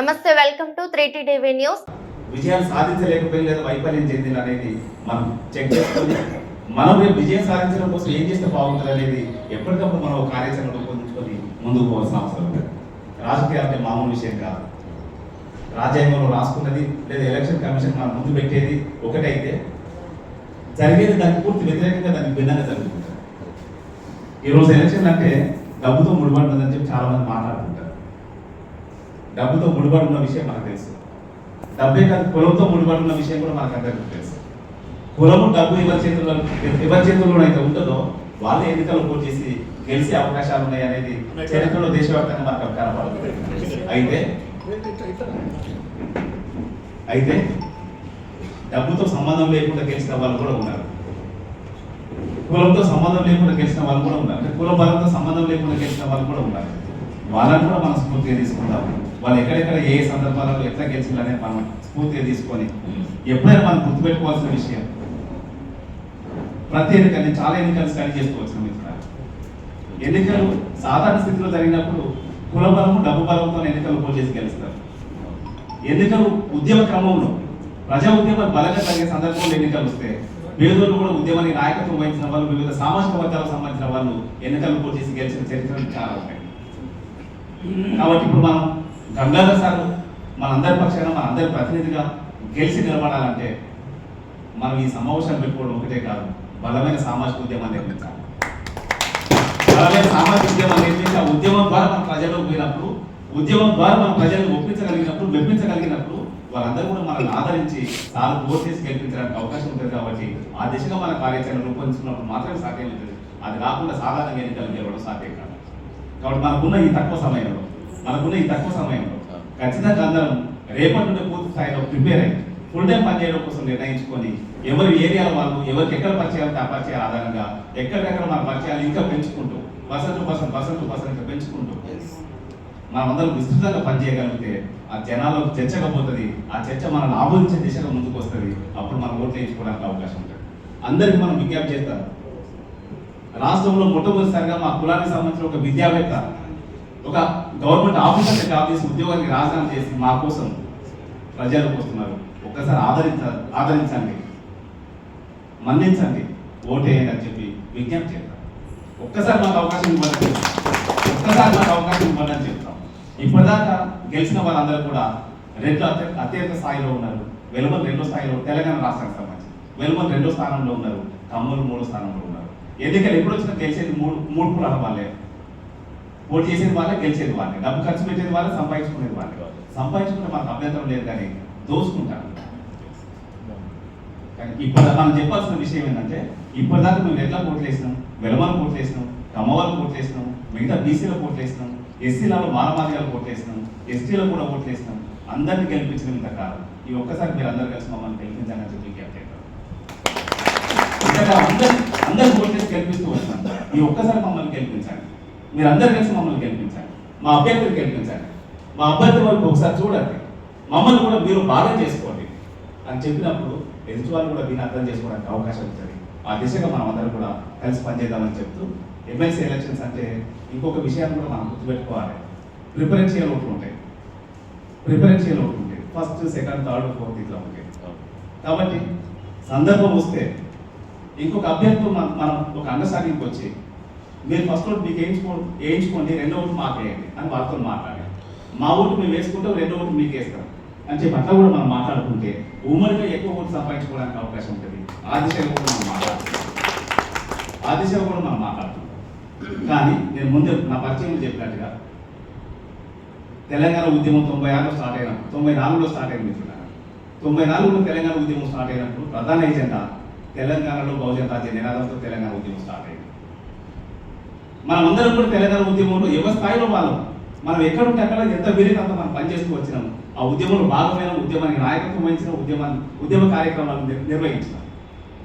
నమస్తే welcome to three TV news. విజయం సాధించలేకపోయిన లేదా వైఫల్యం చెందిన అనేది మనం చెక్ చేసుకుని మనం విజయం సాధించడం కోసం ఏం చేస్తే బాగుంటుంది అనేది ఎప్పటికప్పుడు మనం కార్యాచరణ రూపొందించుకొని ముందుకు పోవాల్సిన అవసరం ఉంది. రాజకీయాలు అంటే మామూలు విషయం కాదు. రాజ్యాంగంలో రాసుకున్నది లేదా ఎలక్షన్ కమిషన్ మనం ముందు పెట్టేది ఒకటైతే జరిగేది దానికి పూర్తి వ్యతిరేకంగా దానికి భిన్నంగా జరుగుతుంది. ఈరోజు ఎలక్షన్ అంటే డబ్బుతో ముడిపడుతుందని చెప్పి చాలా మంది మాట్లాడుతుంటారు. డబ్బుతో ముడిపడి ఉన్న విషయం మనకు తెలుసు. డబ్బే కాదు కులంతో ముడిపడి ఉన్న విషయం కూడా మనకు అందరికీ తెలుసు. కులము డబ్బు ఎవరి చేతుల్లో ఎవరి చేతుల్లో అయితే ఉంటుందో వాళ్ళు ఎన్నికలు పోటీ చేసి గెలిచే అవకాశాలు ఉన్నాయి అనేది చరిత్రలో దేశవ్యాప్తంగా మనకు కనపడుతుంది. అయితే అయితే డబ్బుతో సంబంధం లేకుండా గెలిచిన వాళ్ళు కూడా ఉన్నారు. కులంతో సంబంధం లేకుండా గెలిచిన వాళ్ళు కూడా ఉన్నారు. అంటే కుల బలంతో సంబంధం లేకుండా గెలిచిన వాళ్ళు కూడా ఉన్నారు. వాళ్ళని కూడా మనం స్ఫూర్తిగా తీసుకుంటాము వాళ్ళు ఎక్కడెక్కడ ఏ సందర్భాలలో ఎట్లా గెలిచిందనేది మనం స్ఫూర్తిగా తీసుకొని ఎప్పుడైనా మనం గుర్తుపెట్టుకోవాల్సిన విషయం. ప్రతి ఎన్నికలు నేను చాలా ఎన్నికలు స్టడీ చేసుకోవచ్చు వచ్చిన ఎన్నికలు సాధారణ స్థితిలో జరిగినప్పుడు కుల బలము డబ్బు బలంతో ఎన్నికలు పోటీ చేసి గెలుస్తారు. ఎన్నికలు ఉద్యమ క్రమంలో ప్రజా ఉద్యమం బలంగా జరిగే సందర్భంలో ఎన్నికలు వస్తే పేదోళ్ళు కూడా ఉద్యమానికి నాయకత్వం వహించిన వాళ్ళు వివిధ సామాజిక వర్గాలకు సంబంధించిన వాళ్ళు ఎన్నికలు పోటీ చేసి గెలిచిన చరిత్రలు చాలా ఉంటాయి. కాబట్టి ఇప్పుడు మనం గంగాధర్ సార్ మనందరి పక్షాన మనందరి ప్రతినిధిగా గెలిచి నిలబడాలంటే మనం ఈ సమావేశాలు పెట్టుకోవడం ఒకటే కాదు బలమైన సామాజిక ఉద్యమాన్ని నిర్మించాలి. బలమైన సామాజిక ఉద్యమాన్ని నిర్మించి ఆ ఉద్యమం ద్వారా మన ప్రజలకు పోయినప్పుడు ఉద్యమం ద్వారా మన ప్రజలను ఒప్పించగలిగినప్పుడు మెప్పించగలిగినప్పుడు వాళ్ళందరూ కూడా మనల్ని ఆదరించి తాను ఓట్ చేసి గెలిపించడానికి అవకాశం ఉంటుంది కాబట్టి ఆ దిశగా మన కార్యాచరణ రూపొందించుకున్నప్పుడు మాత్రమే సాధ్యం ఉంటుంది అది కాకుండా సాధారణ ఎన్నికలు గెలవడం సాధ్యం కాదు. కాబట్టి మనకున్న ఈ తక్కువ సమయంలో మనకున్న ఈ తక్కువ సమయంలో ఖచ్చితంగా అందరం రేపటి నుండి పూర్తి స్థాయిలో ప్రిపేర్ అయ్యి ఫుల్ టైం పనిచేయడం కోసం నిర్ణయించుకొని ఎవరి ఏరియాల వాళ్ళు ఎవరికి ఎక్కడ పరిచయాలు ఆ పరిచయాల ఆధారంగా ఎక్కడికెక్కడ మన పరిచయాలు ఇంకా పెంచుకుంటూ percent to percent percent to percent పెంచుకుంటూ మనం అందరం విస్తృతంగా పనిచేయగలిగితే ఆ జనాల్లో చర్చకపోతుంది ఆ చర్చ మనల్ని ఆమోదించే దిశగా ముందుకు వస్తుంది అప్పుడు మనం ఓట్లు వేయించుకోవడానికి అవకాశం ఉంటుంది. అందరికీ మనం విజ్ఞప్తి చేస్తాం రాష్ట్రంలో మొట్టమొదటిసారిగా మా కులానికి సంబంధించిన ఒక విద్యావేత్త ఒక గవర్నమెంట్ ఆఫీసర్ జాబ్ చేసి ఉద్యోగానికి రాజీనామా చేసి మా కోసం ప్రజలకు వస్తున్నారు. ఒక్కసారి ఆదరించ ఆదరించండి. మన్నించండి. ఓటేయండి అని చెప్పి విజ్ఞప్తి చేద్దాం ఒక్కసారి మాకు అవకాశం ఇవ్వాలని ఒక్కసారి మాకు అవకాశం ఇవ్వాలని చెప్తాం. ఇప్పటిదాకా గెలిచిన వాళ్ళందరూ కూడా రెండు అత్యంత స్థాయిలో ఉన్నారు. వెలుమల్ రెండో స్థాయిలో తెలంగాణ రాష్ట్రానికి సంబంధించి. వెలుమల్ రెండో స్థానంలో ఉన్నారు. కమ్మలు మూడో స్థానంలో ఉన్నారు. ఎన్నికలు ఎప్పుడు వచ్చినా గెలిచేది మూడు మూడు కులాల వాళ్ళే. పోటీ చేసేది వాళ్ళే గెలిచేది వాళ్ళే. డబ్బు ఖర్చు పెట్టేది వాళ్ళే సంపాదించుకునేది వాళ్ళే. సంపాదించుకునే మనకు అభ్యంతరం లేదు కానీ దోసుకుంటారు కానీ ఇప్పుడు మనం చెప్పాల్సిన విషయం ఏంటంటే ఇప్పటిదాకా మేము ఎట్లా పోట్లు వేసినాం? వెలమల పోట్లు వేసినాం కమ్మవాళ్ళు పోట్లు వేసినాం మిగతా బీసీలో పోట్లు వేసినాం ఎస్సీలలో మానవాదిగా పోట్లు వేసినాం ఎస్టీలో కూడా కోట్లు వేసినాం. అందరినీ గెలిపించడం ఇంత కాదు ఈ ఒక్కసారి మీరు అందరు కలిసి మమ్మల్ని గెలిపించాలని చెప్పి విజ్ఞప్తి చేద్దాం. ఇంతగా అందరు అందరు గెలిపిస్తూ వచ్చినాం ఈ ఒక్కసారి మమ్మల్ని గెలిపించండి. మీరు అందరు కలిసి మమ్మల్ని గెలిపించండి. మా అభ్యర్థిని గెలిపించండి. మా అభ్యర్థి వరకు ఒకసారి చూడండి. మమ్మల్ని కూడా మీరు బాగా చేసుకోండి అని చెప్పినప్పుడు ఎదుటి వాళ్ళు కూడా దీన్ని అర్థం చేసుకోవడానికి అవకాశం ఉంటుంది ఆ దిశగా మనం అందరం కూడా కలిసి పనిచేద్దామని చెప్తూ ఎమ్మెల్సీ ఎలక్షన్స్ అంటే ఇంకొక విషయాన్ని కూడా మనం గుర్తుపెట్టుకోవాలి. ప్రిఫరెన్షియల్ ఓట్లు ఉంటాయి. ప్రిఫరెన్షియల్ ఓట్లు ఉంటాయి. ఫస్ట్ సెకండ్ థర్డ్ ఫోర్త్ ఇట్లా ఉంటాయి. కాబట్టి సందర్భం వస్తే ఇంకొక అభ్యర్థులు మనం ఒక అండర్స్టాండింగ్కి వచ్చి మీరు ఫస్ట్ ఓటు మీకు వేయించుకో వేయించుకోండి రెండో ఓటు మాకు వేయండి అని వాళ్ళతో మాట్లాడాలి మా ఓటు మేము వేసుకుంటాం రెండో ఓటు మీకు వేస్తాం. అని చెప్పి అట్లా కూడా మనం మాట్లాడుకుంటే ఉమ్మడిగా ఎక్కువ ఓటు సంపాదించుకోవడానికి అవకాశం ఉంటుంది. ఆ దిశగా కూడా మనం మాట్లాడుతున్నాం ఆ దిశగా కూడా మనం మాట్లాడుతున్నాం కానీ నేను ముందే నా పరిచయం చెప్పినట్టుగా తెలంగాణ ఉద్యమం తొంభై ఆరులో స్టార్ట్ అయినప్పుడు తొంభై నాలుగులో స్టార్ట్ అయింది మిత్రులారా. తొంభై నాలుగులో తెలంగాణ ఉద్యమం స్టార్ట్ అయినప్పుడు ప్రధాన ఎజెండా తెలంగాణలో బహుజన రాజ్య నినాదంతో తెలంగాణ ఉద్యమం స్టార్ట్ అయింది. మనం అందరం కూడా తెలంగాణ ఉద్యమంలో ఎవరి స్థాయిలో వాళ్ళం. మనం ఎక్కడుంటే అక్కడ ఎంత వీలైతే అంత మనం పనిచేస్తూ వచ్చినాం. ఆ ఉద్యమంలో భాగమైన ఉద్యమానికి నాయకత్వం వహించిన ఉద్యమాన్ని ఉద్యమ కార్యక్రమాలను నిర్- నిర్వహించినాం.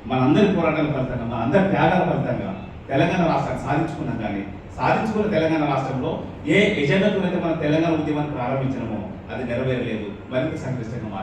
మనందరి పోరాటాల ఫలితంగా మనందరి త్యాగాల ఫలితంగా తెలంగాణ రాష్ట్రాన్ని సాధించుకున్నాం కానీ సాధించుకున్న తెలంగాణ రాష్ట్రంలో ఏ ఎజెండాతో అయితే మనం తెలంగాణ ఉద్యమాన్ని ప్రారంభించినామో అది నెరవేరలేదు. మరింత సంక్లిష్టంగా